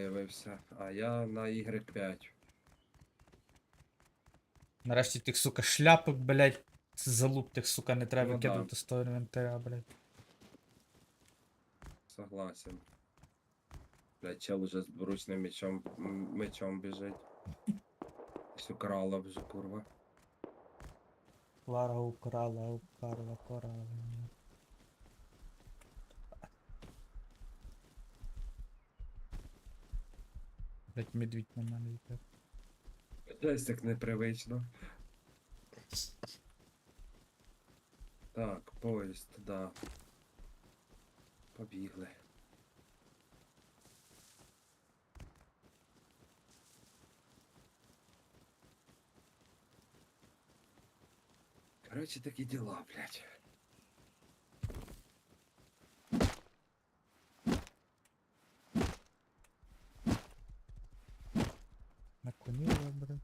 появився, а я на Y5. Нарешті тих, сука, шляпок, блядь. Залуп тих, сука, не треба Ну да. кидати з того інвентаря, блядь. Согласен. Блядь, чел уже з бручним мечом, м- мечом біжить. Все крала вже, курва. Лара украла, украла, украла. Блять, медвідь на мене йде. Десь так непривично. Так, поїзд, да. Побігли. Короче, такі діла, блядь. На коні вибрав.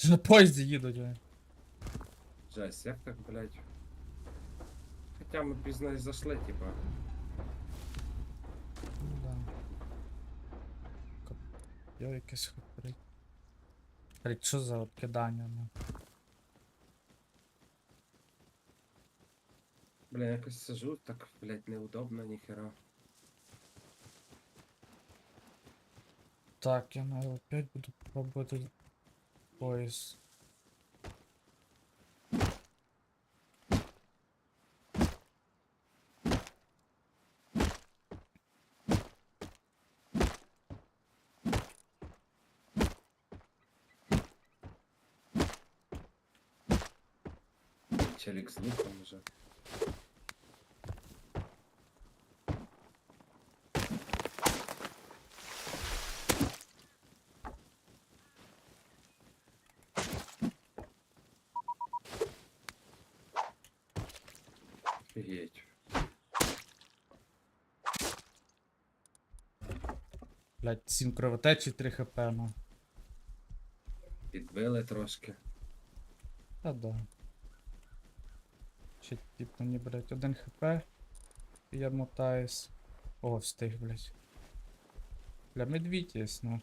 Ж На поїзді їдуть, блядь. Жесть, як так, блядь? Хоча ми пізно і зайшли, типа. Ну да. Коп'я якесь хитрить. Блять, що за кидання, ну? Бля, якось сижу, так, блядь, неудобно, ніхера. Так, я наверное, опять буду пробувати поїзд. Челик с луком уже. Офігеть. Блять, 7 кровотечі, 3 хп, ну. Підбили трошки. Та да. Ще тип мені, блять, 1 хп. І я мотаюсь. О, встиг, блять. Бля, медвідь є, ну.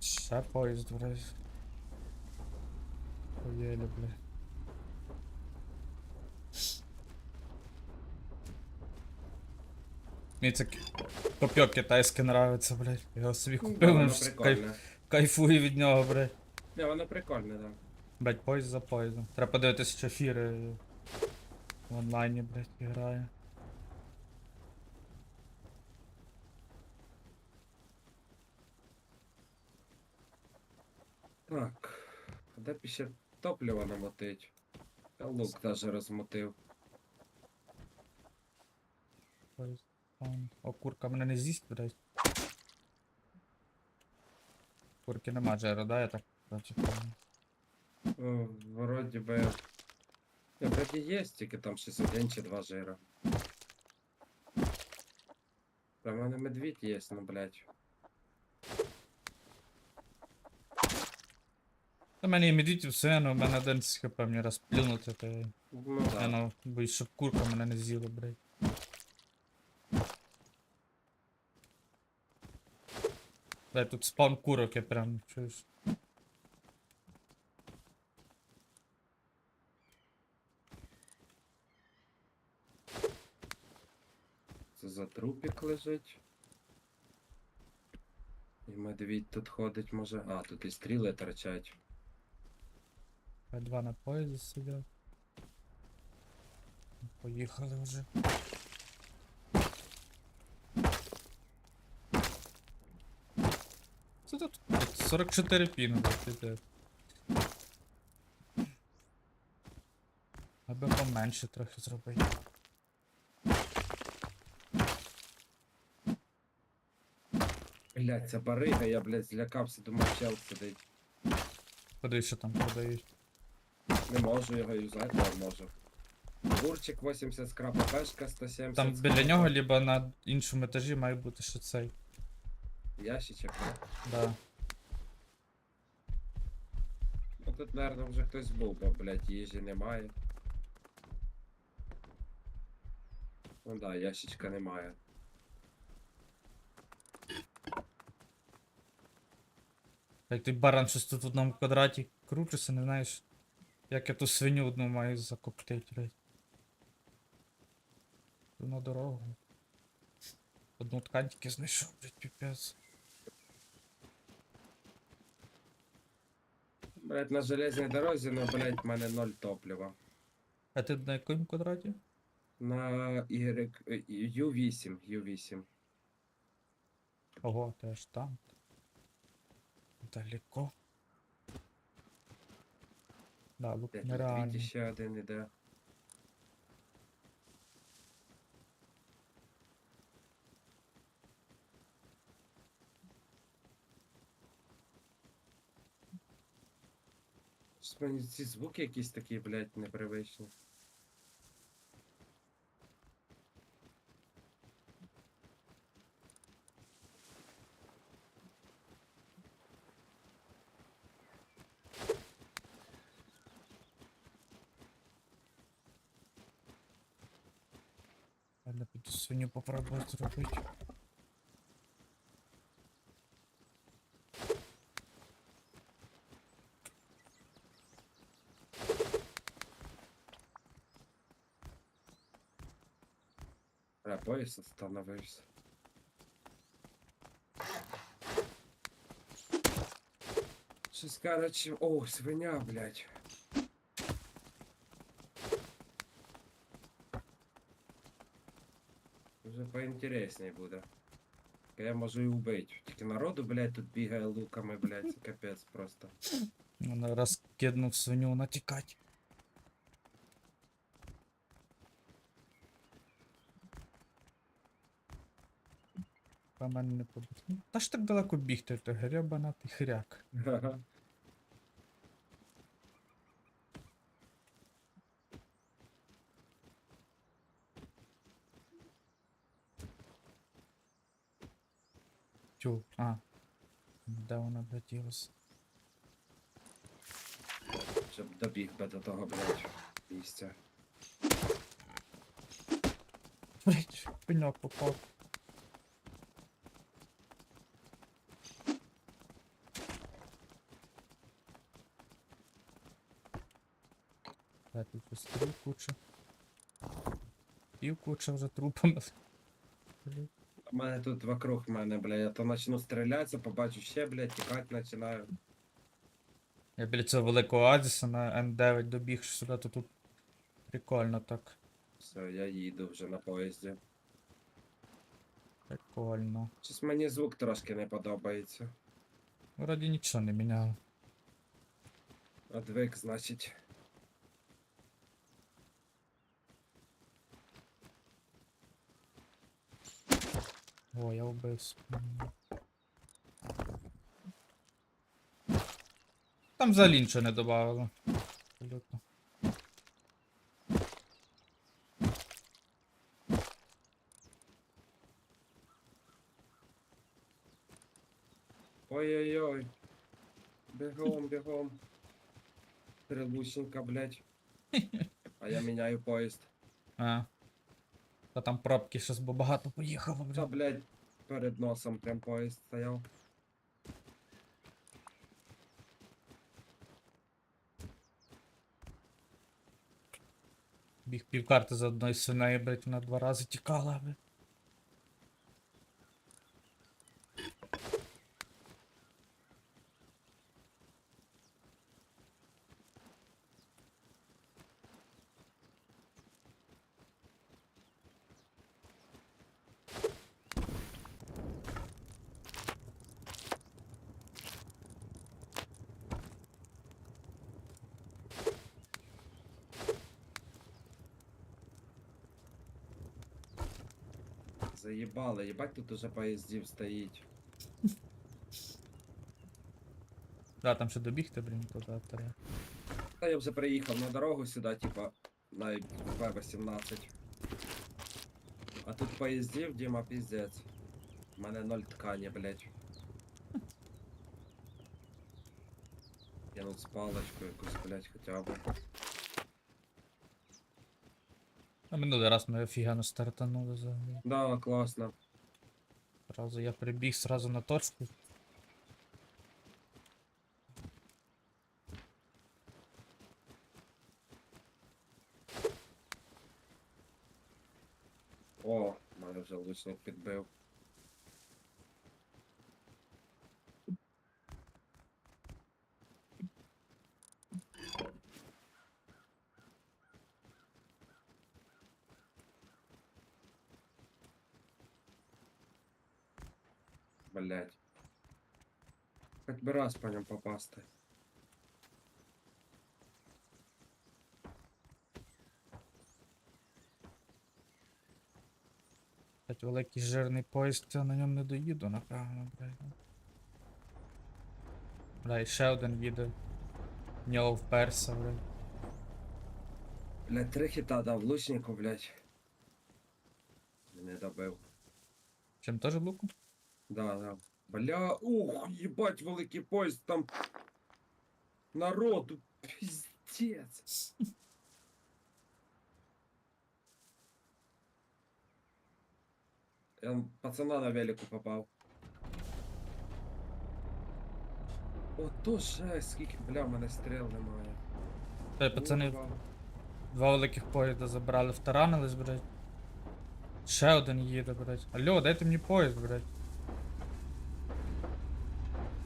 Ще поїзд, блять. Поєлі, блять. Мені це копьо китайське нравиться, блять. Я його собі купив, воно кайф, прикольне. кайфую від нього, блять. Не, воно прикольне, да. Блять, поїзд за поїздом. Треба подивитися, що ефіри в онлайні, блять, грає. Так. Де б ще топливо намотить? Та лук даже розмотив. Поїзд. Там. О, курка мене не з'їсть, блять. Курки нема джера, да, я так пам'ятаю. О, вроді би. Не, вроді є, тільки там щось один чи два жира. Та в мене медвідь є, ну блядь. Та мене і медвідь все, ну в мене один з хп мені раз плюнути, то Ну я ну, боюсь, щоб курка мене не з'їла, блять. Блять, тут спаун курок, я прям чуєш. Це за трупік лежить. І медвідь тут ходить, може. А, тут і стріли торчать. Два на поїзді сидять. Поїхали вже. Тут Тут 44 піну, піде. Аби поменше трохи зробити. Блядь, ця барига, я, блядь, злякався, думав, чел сидить. Подивись, що там продають. Не можу його юзати, не можу. Гурчик 80 скрапа, пешка 170 Там біля нього, либо на іншому етажі має бути ще цей. Ящичок. Да. Ну тут, наверное, вже хтось був, бо, блядь, їжі немає. Ну да, ящичка немає. Як той баран щось тут в одному квадраті крутиться, не знаєш, як я ту свиню одну маю закоптити, блядь. На дорогу. Одну ткань тільки знайшов, блядь, піпець. Блядь, на железній дорозі, ну, блять, в мене ноль топлива. А ти на якому квадраті? На Y, е, U8, U8. Ого, ти аж там. Далеко. Да, лук Блядь, тут ще один іде. Щось мені ці звуки якісь такі, блядь, непривичні. Ладно, піду свиню попробую зробити. пояс остановився. Щось, короче, о, свиня, блядь. Вже поінтересніше буде. Я можу і убити. Тільки народу, блядь, тут бігає луками, блядь, це капець просто. Вона розкиднув свиню, вона Тікать. Мене не побіг. Ну, Та ж так далеко бігти, то гребанатий хряк. Ага. Тю, а. Де вона ділась? Щоб добіг би до того, блядь, місця. Блять, пеньок попав. Так, тут постріл куча. Пів куча вже трупами. Блін. У мене тут вокруг мене, блядь, я то почну стрілятися, побачу ще, блядь, тікати починаю. Я біля цього великого Адіса на Н9 добіг сюди, то тут прикольно так. Все, я їду вже на поїзді. Прикольно. Щось мені звук трошки не подобається. Вроді нічого не міняло. Одвик, значить. О, я вбився. Там взагалі нічого не додавало. Абсолютно. Ой-ой-ой. Бігом, бігом. Прилучненько, блядь. А я міняю поїзд. А. Та там пробки щось бо багато поїхало, Та, блін. блядь, перед носом прям поїзд стояв. Біг півкарти за одної свинеї, блядь, вона два рази тікала, блядь. Заїбали, їбать тут уже поїздів стоїть. Да, там ще добігти, блін, туди треба. Та я вже приїхав на дорогу сюди, типа, на П-18. А тут поїздів, Діма, піздець. У мене ноль ткані, блядь. Кинуть з палочку якусь, блядь, хоча б. А минулий раз ми офігенно стартанули взагалі. Да, класно. Зразу я прибіг сразу на точку. О, мене вже лучник підбив. Блять. Хоч би раз по ньому попасти. Блять, великий жирний поїзд, я на ньому не доїду, напевно, блядь. Бля, і ще один їде. В нього вперся, блядь. Блять, три хіта дав лучнику, блять. Не добив. Чим теж луку? Да, да. Бля, ух, ебать, великий поїзд, там народу, пиздец. Я пацана на велику попав. О, то жесть, скільки, бля, в мене стріл немає. Та й пацани Курва. два великих поїзда забрали, втаранились, блядь. Ще один їде, блядь. Алло, дайте мені поїзд, блядь.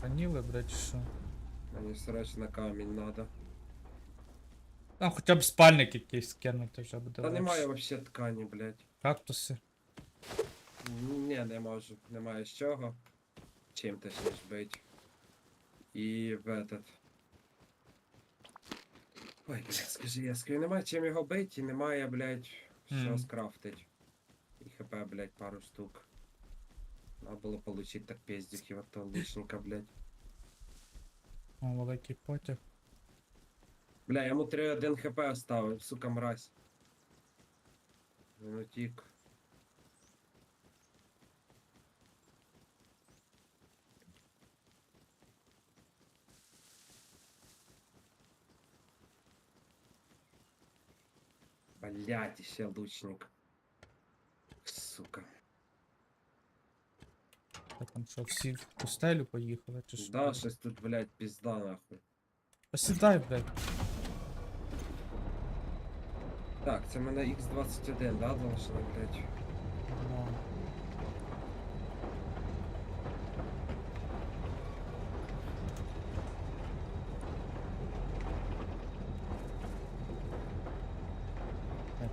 Ханіли, блядь, чи що? Мені срочно камінь надо. Там хоча б спальник якийсь скинути вже буде. Та легше. немає вообще ткані, блядь. Кактуси. Ні, не можу. Немає з чого. Чим точніше бить. І в этот. Ой, блядь, скажи, я скажу, немає чим його бить і немає, блядь, що Мгм. скрафтить. І хп, блядь, пару штук. Надо було получить так пиздюків от того лучника, блядь. О, великий потяг. Бля, я йому 3-1 хп оставив, сука, мразь. Він утік. Блять, ще лучник. Сука. Так там що, всі в пустелю поїхали, чи що? Да, щось тут, блять, пізда нахуй. Посідай, блядь. Так, це мене X21, да, должно, блять. Ну.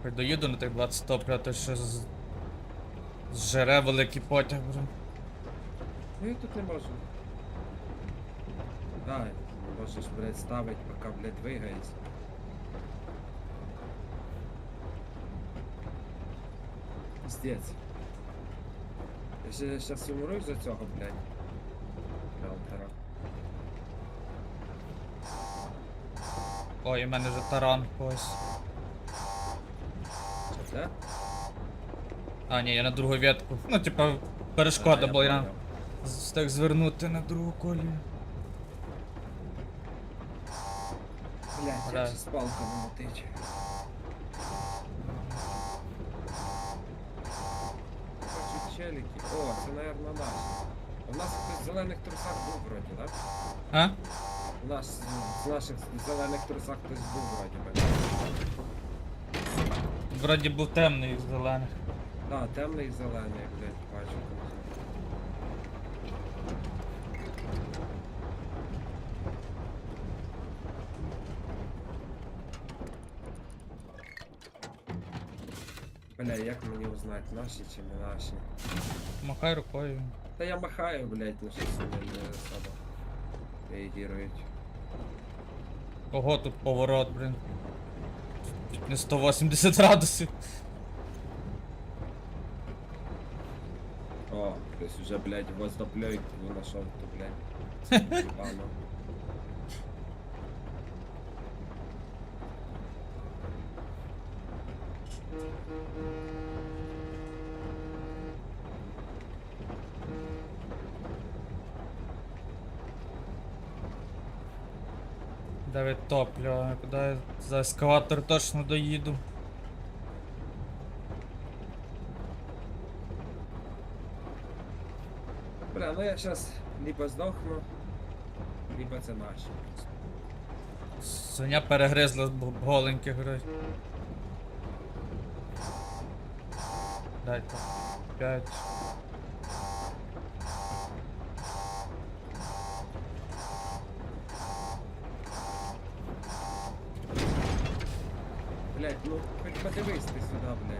Я доїду на тих 20 стоп, а то ще з... зжере великий потяг, блин. Ну я тут не можу. Да, можеш, блядь, ставить, пока, блядь, двигається. Пиздец. Я ще сейчас умру за цього, блядь. Белтера. Ой, у мене вже таран ось. Це? А, ні, я на другу ветку. Ну, типа, перешкода, бо встиг звернути на другу колію. Блядь, Да. як же з палками мотить. Бачу челики. О, це, наверное, наш. У нас хтось в зелених трусах був вроді, так? А? У нас з наших зелених трусах хтось був вроді би. Вроді був темний з зелених. Да, темний і зелений, блядь, бачу. Бля, як мені узнати, наші чи не наші? Махай рукою. Та я махаю, блядь, ну щось вони не особо реагують. Ого, тут поворот, блін. Чуть не 180 градусів. О, хтось уже, блядь, гвоздоплёйку нашов, то, блядь. Ебано. Дев'ять топлю, куди я за ескалатор точно доїду. Бля, ну я сейчас либо здохну, либо це наші. Свиня перегризла голеньких грозь. Дайте. П'ять. Блять, ну хоч сюди,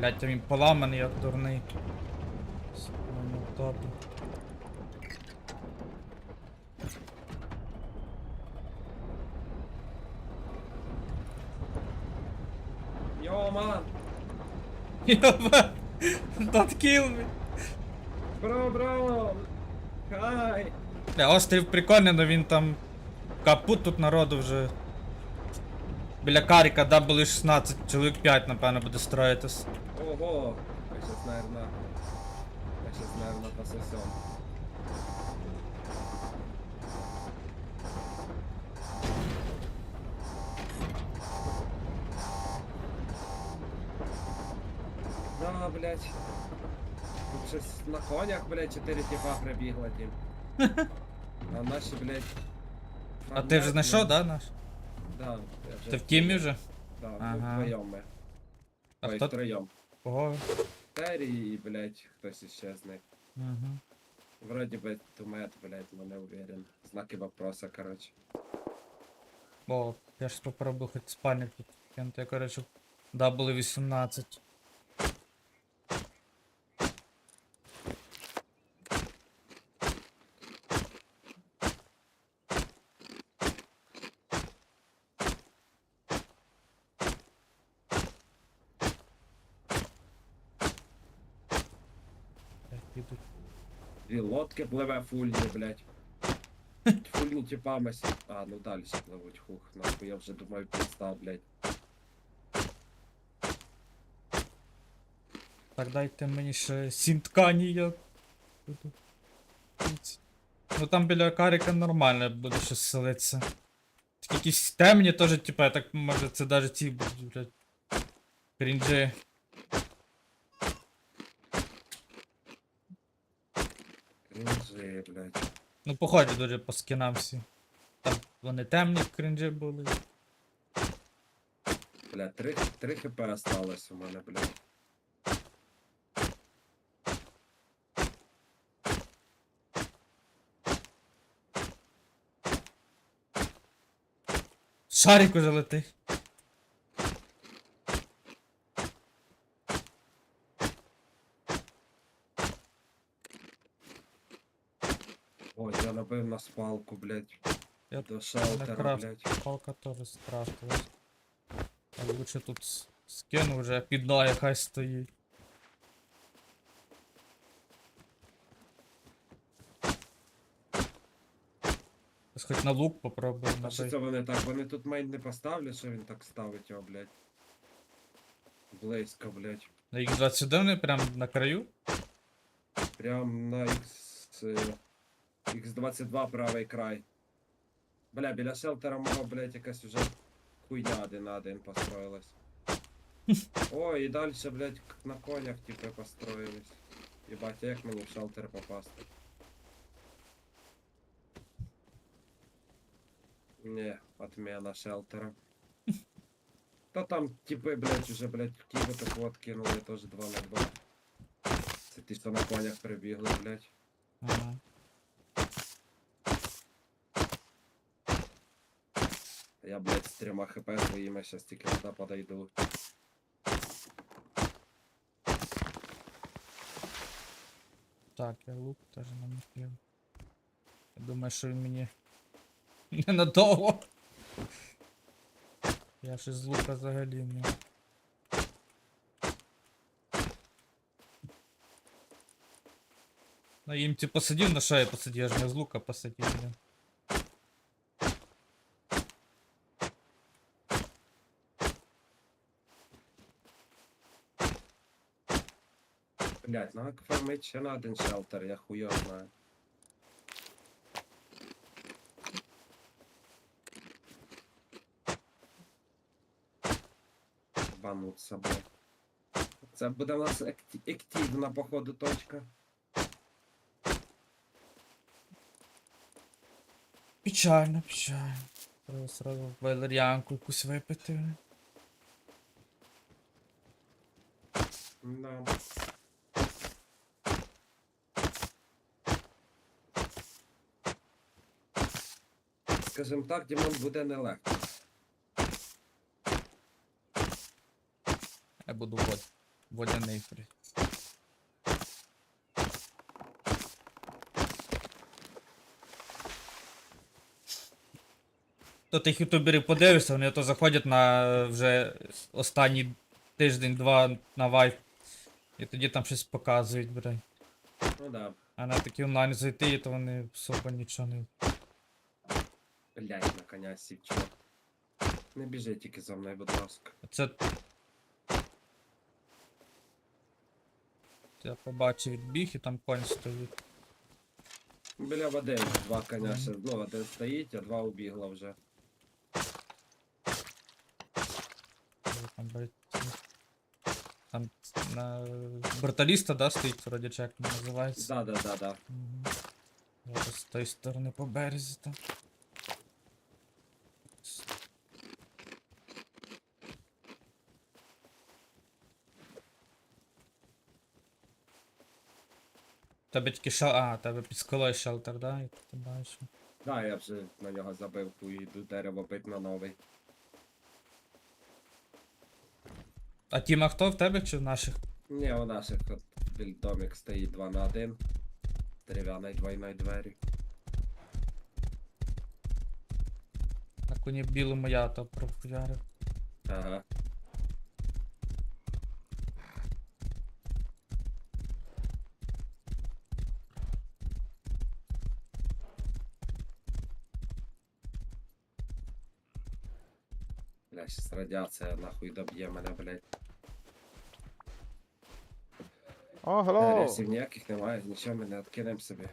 блять. А він поламаний, як дурний. С- ну, топі. Йо, ман! Don't kill me! Бро, бро! Хай! Бля, острів прикольний, но він там. Капут тут народу вже. Біля каріка W16, чоловік 5, напевно, буде строїтись. Ого! Я сейчас, наверное... Я сейчас, наверное, пососем. Да, блядь. Тут щось на конях, блядь, 4 типа прибігло, тім. А наші, блядь... А ти вже знайшов, да, наш? Да, я вже. Ти в тімі вже? Да, Ага. ну вдвоєм ми. А Ой, хто? втроєм. Ого. Террі і, блядь, хтось іще з них. Угу. Вроді би Тумет, блядь, но не уверен. Знаки вопроса, короче. О, я ж попробую хоч спальник тут кинути, я, короче, W18. Так, підуть. Лодки пливе фульні, блядь. Фульні типами сі. А, ну далі ще пливуть, хух, нахуй, я вже думаю, пізда, блядь. Так дайте мені ще сім ткані, я буду. Ну там біля каріка нормально буде щось селитися. Такі якісь темні теж, типа, я так може це даже ці блядь. Крінджі. Блядь. Ну, поході дуже по скінам всі. Там вони темні в крінджі були. Блядь, три, три хп осталось у мене, блядь. Шарик уже летить. Ой, я набив на спалку, блядь. Я До крафт. блядь. Палка теж скрафтилась. А лучше тут скину вже підлає, хай стоїть. Ось Хоч на лук попробуємо А що набити. це вони так? Вони тут мейн не поставлять, що він так ставить його, блядь. Близько, блядь. На X21 вони прям на краю? Прям на X... е, X22 правий край. Бля, біля шелтера мого, блядь, якась уже хуйня один на один построилась. О, і далі, блядь, на конях, типу, построились. Єбать, а як мені в шелтер попасти? Не, отмена шелтера. Та там типи, блядь, уже, блядь, в Києві так от кинули теж 2 на 2. Це ті, що на конях прибігли, блядь. Ага. Я, блядь, з трьома хп своїми щас тільки туди подойду. Так, я лук теж намітив. Я думаю, що він мені ненадовго. Я ж із лука взагалі не. На їмці посидів, на що я посидів, я ж не з лука посидів. блін. Блять, надо ну, фармить ще на один шелтер, я хуйо знаю. Бануться, блядь. Це буде у нас активна, походу, точка. Печально, печально. Треба сразу валеріанку якусь випити. Скажем так, Дімон буде нелегко. Я буду вод. Водяний, блядь. То тих ютуберів подивишся, вони то заходять на вже останній тиждень-два на вайп. І тоді там щось показують, блядь. Ну да. А на такі онлайн зайти, то вони особо нічого не. Блять, на коня сів, чувак. Не біжи тільки за мною, будь ласка. Це. Я побачив відбіг і там конь стоїть. Біля води два коня ще, ну, один стоїть, а два убігло вже. Там, блядь, там на бруталіста, да, стоїть, вроді чи як він називається. Да, да, да, да. Зараз з тої сторони по березі там. Тебе тільки шел... А, тебе під скалою шелтер, да? І ти бачиш. Да, я вже на нього забив і йду дерево бить на новий. А Тіма хто в тебе чи в наших? Ні, у наших от домик стоїть 2 на 1. Дерев'яна двойної двері. На коні білому я то прохуярив. Ага. Бля, щас радіація нахуй доб'є мене, блядь. О, hello! Ресів ніяких немає, нічого ми не откинемо собі.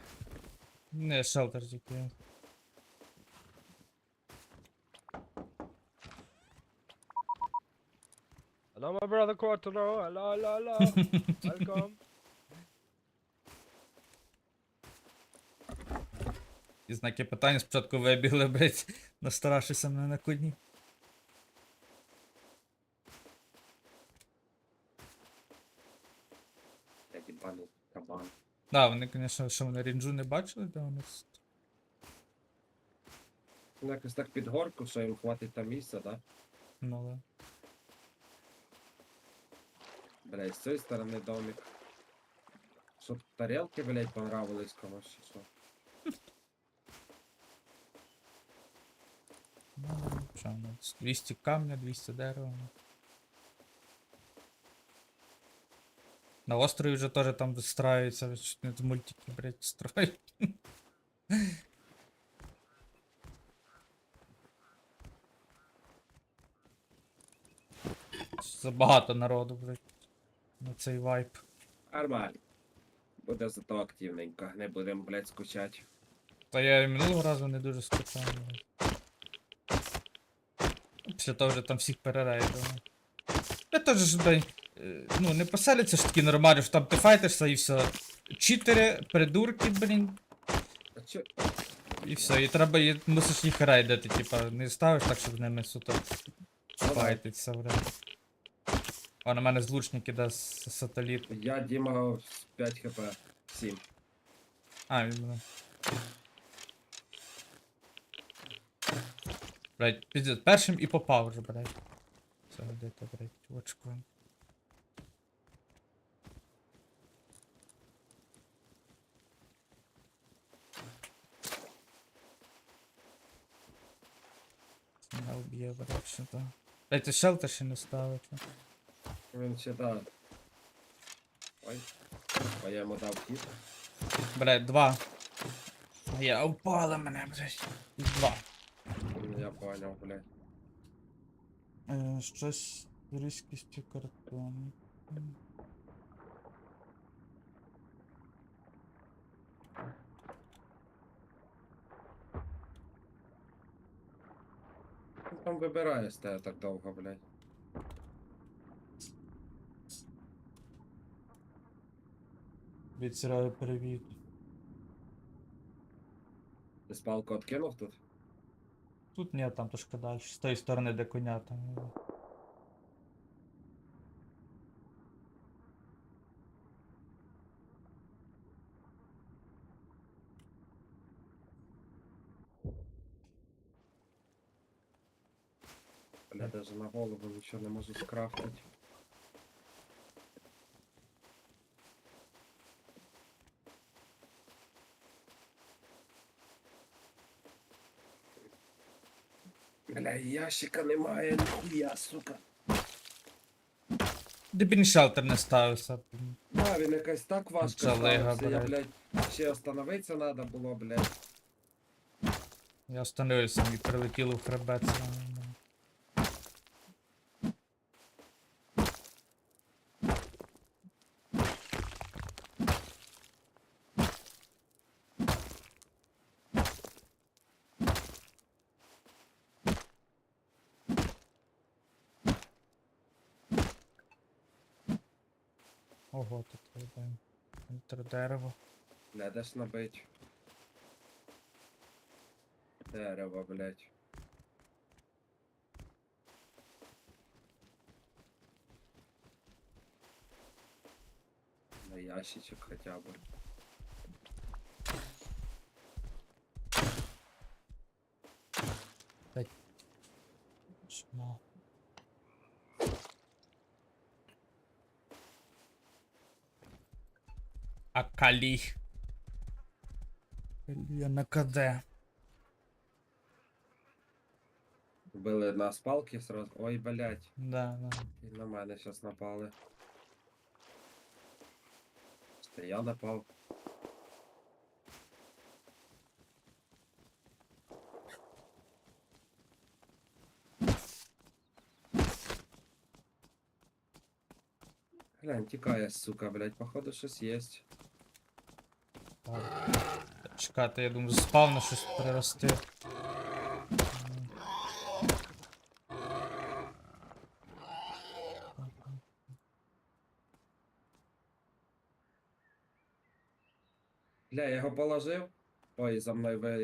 Не, шелтер тільки. Hello, my brother Quattro. Hello, hello, hello. Welcome. І знаки питання спочатку вибігли, блять, настарашися мене на коні. Да, вони, звісно, що вони рінджу не бачили, де вони. с- Ну якось так під горку, що їм хватить там місця, да? Ну, да. Бля, з цієї сторони домик. Щоб тарелки, блядь, понравились комусь, чи що? Ну, що, ну, с- 200 камня, 200 дерева. На острові вже теж там з мультики, блять, строють. Забагато народу, блять. На цей вайп. Нормально. Буде зато активненько, не будемо, блядь, скучати. Та я і минулого разу не дуже скучав. блядь. Після того вже там всіх перерейдили. Я теж ж, блядь, е, ну, не поселяться ж такі нормальні, що там ти файтишся і все. Читери, придурки, блін, А чо? і все. І треба і мусиш їх рейдити, типа, не ставиш так, щоб з ними суто файтиться, блядь. А на мене злучник іде з з сателіт. Я Діма 5 хп. 7. А, він мене. Блять, пиздец, першим і попав вже, блять. Все, де то, блять, очко. Блять, що то. Блять, ти шелтер ще не ставить. Він да. Ой. А я йому дав хід. Блять, два. Я упала мене, блять. Два. Я поняв, блядь. Е, щось з різкістю картону. там вибирає я так довго, блядь. Відсираю привіт. Ти спалку откинув тут? Тут ні, там трошки далі. З тої сторони, де коня там. Ну. Бля, даже на голову нічого не можу скрафтити. Бля, ящика немає, ніхуя, сука. Дебін шелтер не ставився. Да, він якось так важко Це лига, ставився, я, блядь. блядь, ще остановитися треба було, блядь. Я остановився, мені прилетіло в хребет. це нормально. Ого, тут вибаємо. Ультра дерево. Не де набить? Дерево, блядь. На ящичек хотя бы. Акалі. Калі на КД. Били на спалки сразу. Ой, блядь. Да, да. І на мене щас напали. Це я напав. Глянь, тікає, сука, блядь, походу щось єсть. Чекати, я думаю, спав на щось перерости. Бля, я його положив. Ой, за мною ви